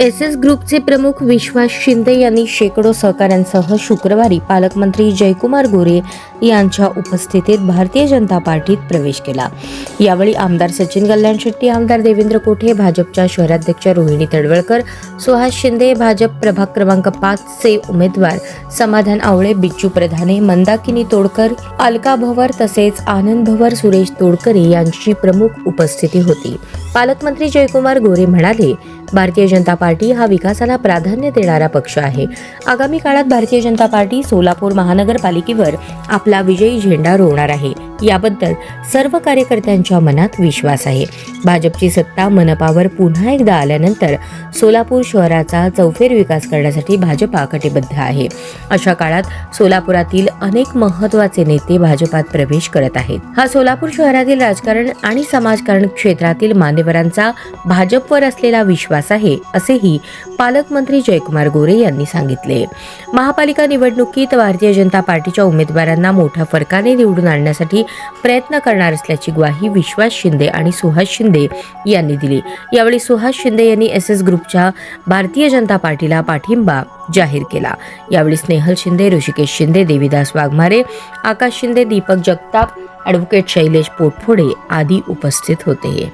S S ग्रुपचे प्रमुख विश्वास शिंदे यांनी शेकडो सहकाऱ्यांसह शुक्रवारी पालकमंत्री जयकुमार गोरे यांच्या उपस्थितीत भारतीय जनता पार्टीत प्रवेश केला. यावेळी आमदार सचिन कल्याण शेट्टी आमदार देवेंद्र कोठे भाजपच्या शहराध्यक्ष रोहिणी तडवळकर सुहास शिंदे भाजप प्रभाग क्रमांक पाचचे उमेदवार समाधान आवळे बिच्चू प्रधाने मंदाकिनी तोडकर अलका भवर तसेच आनंद भवर सुरेश तोडकरे यांची प्रमुख उपस्थिती होती. पालकमंत्री जयकुमार गोरे म्हणाले भारतीय जनता पार्टी हा विकासाला प्राधान्य देणारा पक्ष आहे. आगामी काळात भारतीय जनता पार्टी सोलापूर महानगरपालिकेवर आपला विजयी झेंडा रोवणार आहे. याबद्दल सर्व कार्यकर्त्यांच्या मनात विश्वास आहे. भाजपची सत्ता मनपावर पुन्हा एकदा आल्यानंतर सोलापूर शहराचा चौफेर विकास करण्यासाठी भाजपा कटिबद्ध आहे. अशा काळात सोलापुरातील अनेक महत्त्वाचे नेते भाजपात प्रवेश करत आहेत. हा सोलापूर शहरातील राजकारण आणि समाजकारण क्षेत्रातील मान्यवरांचा भाजपवर असलेला विश्वास आहे असेही पालकमंत्री जयकुमार गोरे यांनी सांगितले. महापालिका निवडणुकीत भारतीय जनता पार्टीच्या उमेदवारांना मोठ्या फरकाने निवडून आणण्यासाठी प्रयत्न करणार असल्याची ग्वाही विश्वास शिंदे आणि सुहास शिंदे यांनी दिली. यावेळी सुहास शिंदे यांनी एस एस ग्रुपच्या भारतीय जनता पार्टीला पाठिंबा जाहीर केला. यावेळी स्नेहल शिंदे ऋषिकेश शिंदे देवीदास वाघमारे आकाश शिंदे दीपक जगताप ॲडव्होकेट शैलेश पोटफोडे आदी उपस्थित होते.